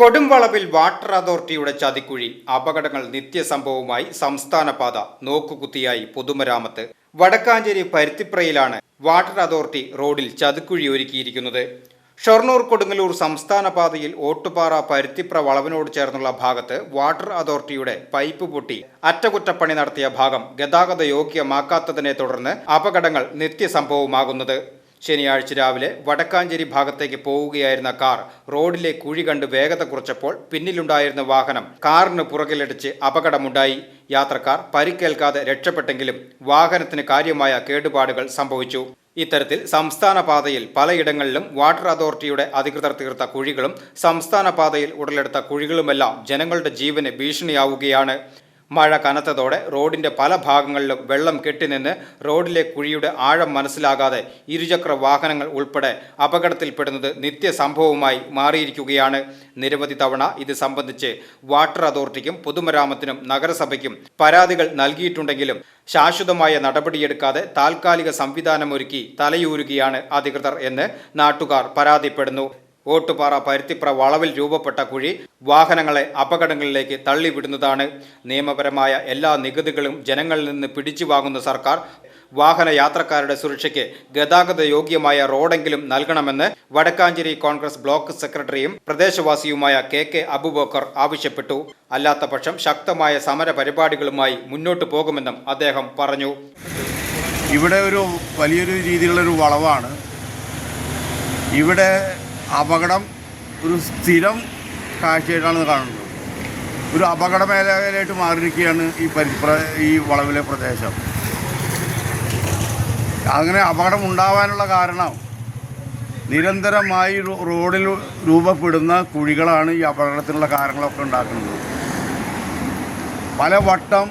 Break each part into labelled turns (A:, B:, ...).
A: കൊടുംവളവിൽ water അതോറിറ്റിയുടെ ചതിക്കുഴി അപകടങ്ങൾ നിത്യസംഭവമായി സംസ്ഥാന പാത നോക്കുകുത്തിയായി പൊതുമരാമത്ത്. വടക്കാഞ്ചേരി പരുത്തിപ്രയിലാണ് വാട്ടർ അതോറിറ്റി റോഡിൽ ചതിക്കുഴി ഒരുക്കിയിരിക്കുന്നത്. ഷൊർണൂർ കൊടുങ്ങല്ലൂർ സംസ്ഥാന പാതയിൽ ഓട്ടുപാറ പരുത്തിപ്ര വളവിനോട് ചേർന്നുള്ള ഭാഗത്ത് വാട്ടർ അതോറിറ്റിയുടെ പൈപ്പ് പൊട്ടി അറ്റകുറ്റപ്പണി നടത്തിയ ഭാഗം ഗതാഗത യോഗ്യമാക്കാത്തതിനെ തുടർന്ന് അപകടങ്ങൾ നിത്യസംഭവമാകുന്നത്. ശനിയാഴ്ച രാവിലെ വടക്കാഞ്ചേരി ഭാഗത്തേക്ക് പോവുകയായിരുന്ന കാർ റോഡിലെ കുഴി കണ്ട് വേഗത കുറച്ചപ്പോൾ പിന്നിലുണ്ടായിരുന്ന വാഹനം കാറിന് പുറകിലടിച്ച് അപകടമുണ്ടായി. യാത്രക്കാർ പരിക്കേൽക്കാതെ രക്ഷപ്പെട്ടെങ്കിലും വാഹനത്തിന് കാര്യമായ കേടുപാടുകൾ സംഭവിച്ചു. ഇത്തരത്തിൽ സംസ്ഥാന പാതയിൽ പലയിടങ്ങളിലും വാട്ടർ അതോറിറ്റിയുടെ അധികൃതർ തീർത്ത കുഴികളും സംസ്ഥാന പാതയിൽ ഉടലെടുത്ത കുഴികളുമെല്ലാം ജനങ്ങളുടെ ജീവന് ഭീഷണിയാവുകയാണ്. മഴ കനത്തതോടെ റോഡിന്റെ പല ഭാഗങ്ങളിലും വെള്ളം കെട്ടിനിന്ന് റോഡിലെ കുഴിയുടെ ആഴം മനസ്സിലാകാതെ ഇരുചക്ര വാഹനങ്ങൾ ഉൾപ്പെടെ അപകടത്തിൽപ്പെടുന്നത് നിത്യസംഭവമായി മാറിയിരിക്കുകയാണ്. നിരവധി തവണ ഇത് സംബന്ധിച്ച് വാട്ടർ അതോറിറ്റിക്കും പൊതുമരാമത്തിനും നഗരസഭയ്ക്കും പരാതികൾ നൽകിയിട്ടുണ്ടെങ്കിലും ശാശ്വതമായ നടപടിയെടുക്കാതെ താൽക്കാലിക സംവിധാനമൊരുക്കി തലയൂരുകയാണ് അധികൃതർ എന്ന് നാട്ടുകാർ പരാതിപ്പെടുന്നു. ഓട്ടുപാറ പരുത്തിപ്ര വളവിൽ രൂപപ്പെട്ട കുഴി വാഹനങ്ങളെ അപകടങ്ങളിലേക്ക് തള്ളിവിടുന്നതാണ്. നിയമപരമായ എല്ലാ നികുതികളും ജനങ്ങളിൽ നിന്ന് പിടിച്ചു വാങ്ങുന്ന സർക്കാർ വാഹന യാത്രക്കാരുടെ സുരക്ഷയ്ക്ക് ഗതാഗത യോഗ്യമായ റോഡെങ്കിലും നൽകണമെന്ന് വടക്കാഞ്ചേരി കോൺഗ്രസ് ബ്ലോക്ക് സെക്രട്ടറിയും പ്രദേശവാസിയുമായ കെ കെ അബുബക്കർ ആവശ്യപ്പെട്ടു. അല്ലാത്തപക്ഷം ശക്തമായ സമര പരിപാടികളുമായി മുന്നോട്ടു പോകുമെന്നും അദ്ദേഹം പറഞ്ഞു.
B: ഇവിടെ ഒരു വലിയൊരു രീതിയിലുള്ളൊരു വളവാണ്. ഇവിടെ അപകടം ഒരു സ്ഥിരം കാഴ്ചയായിട്ടാണ് കാണുന്നത്. ഒരു അപകട മേഖലയായിട്ട് മാറിയിരിക്കുകയാണ് ഈ പരി ഈ വളവിലെ പ്രദേശം. അങ്ങനെ അപകടം ഉണ്ടാവാനുള്ള കാരണം നിരന്തരമായി റോഡിൽ രൂപപ്പെടുന്ന കുഴികളാണ് ഈ അപകടത്തിനുള്ള കാരണങ്ങളൊക്കെ ഉണ്ടാക്കുന്നത്. പല വട്ടം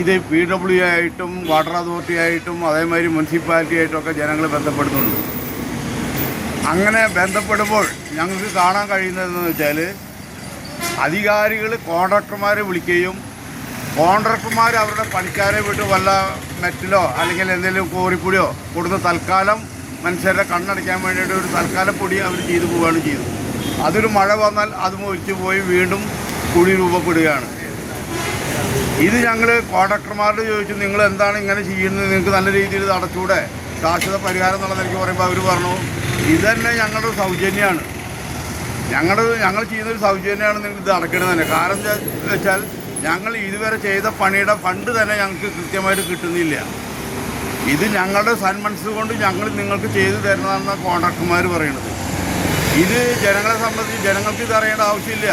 B: ഇത് പി ഡബ്ല്യു ആയിട്ടും വാട്ടർ അതോറിറ്റി ആയിട്ടും അതേമാതിരി മുനിസിപ്പാലിറ്റി ആയിട്ടും ജനങ്ങൾ ബന്ധപ്പെടുന്നുണ്ട്. അങ്ങനെ ബന്ധപ്പെടുമ്പോൾ ഞങ്ങൾക്ക് കാണാൻ കഴിയുന്നതെന്ന് വെച്ചാൽ അധികാരികൾ കോൺട്രാക്ടർമാരെ വിളിക്കുകയും കോൺട്രാക്ടർമാർ അവരുടെ പണിക്കാരെ വിട്ട് വല്ല മെറ്റിലോ അല്ലെങ്കിൽ എന്തെങ്കിലും കോറിപ്പൊടിയോ കൊടുത്ത് തൽക്കാലം മനുഷ്യരുടെ കണ്ണടയ്ക്കാൻ വേണ്ടിയിട്ട് ഒരു തൽക്കാലം പൊടി അവർ ചെയ്തു പോവുകയാണ് ചെയ്തത്. അതൊരു മഴ വന്നാൽ അത് ഒലിച്ചു പോയി വീണ്ടും കുഴി രൂപപ്പെടുകയാണ്. ഇത് ഞങ്ങൾ കോൺട്രാക്ടർമാരോട് ചോദിച്ചു നിങ്ങൾ എന്താണ് ഇങ്ങനെ ചെയ്യുന്നത്? നിങ്ങൾക്ക് നല്ല രീതിയിൽ ഇത് കാർഷിക ശാശ്വത പരിഹാരം എന്നുള്ള നിലയ്ക്ക് പറയുമ്പോൾ അവർ പറഞ്ഞു ഇത് തന്നെ ഞങ്ങളുടെ സൗജന്യമാണ് ഞങ്ങളുടെ ഞങ്ങൾ ചെയ്യുന്നൊരു സൗജന്യമാണ് നിങ്ങൾ ഇത് അടക്കണത് തന്നെ. കാരണം വെച്ചാൽ ഞങ്ങൾ ഇതുവരെ ചെയ്ത പണിയുടെ ഫണ്ട് തന്നെ ഞങ്ങൾക്ക് കൃത്യമായിട്ട് കിട്ടുന്നില്ല. ഇത് ഞങ്ങളുടെ സന്മനസ് കൊണ്ട് ഞങ്ങൾ നിങ്ങൾക്ക് ചെയ്തു തരുന്നതാണെന്നാണ് കോൺട്രാക്ടർമാർ പറയുന്നത് ഇത് ജനങ്ങളെ സംബന്ധിച്ച് ജനങ്ങൾക്ക് ഇത് അറിയേണ്ട ആവശ്യമില്ല.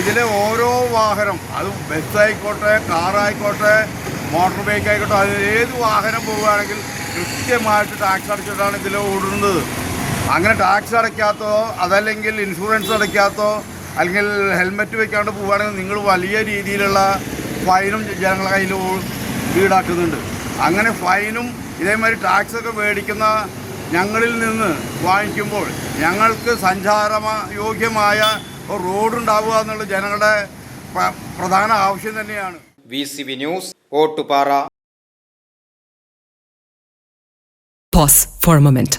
B: ഇതിലെ ഓരോ വാഹനം അത് ബസ്സായിക്കോട്ടെ കാറായിക്കോട്ടെ മോട്ടോർ ബൈക്ക് ആയിക്കോട്ടെ അത് ഏത് വാഹനം പോവുകയാണെങ്കിൽ കൃത്യമായിട്ട് ടാക്സ് അടച്ചിട്ടാണ് ഇതിൽ ഓടുന്നത്. അങ്ങനെ ടാക്സ് അടയ്ക്കാത്തോ അതല്ലെങ്കിൽ ഇൻഷുറൻസ് അടയ്ക്കാത്തോ അല്ലെങ്കിൽ ഹെൽമെറ്റ് വെക്കാണ്ട് പോവുകയാണെങ്കിൽ നിങ്ങൾ വലിയ രീതിയിലുള്ള ഫൈനും ജനങ്ങളുടെ കയ്യിൽ ഈടാക്കുന്നുണ്ട്. അങ്ങനെ ഫൈനും ഇതേമാതിരി ടാക്സൊക്കെ മേടിക്കുന്ന ഞങ്ങളിൽ നിന്ന് വാങ്ങിക്കുമ്പോൾ ഞങ്ങൾക്ക് സഞ്ചാര യോഗ്യമായ ഒരു റോഡുണ്ടാവുക എന്നുള്ള ജനങ്ങളുടെ പ്രധാന ആവശ്യം തന്നെയാണ്.
A: V C V news Ottupara
C: pause for moment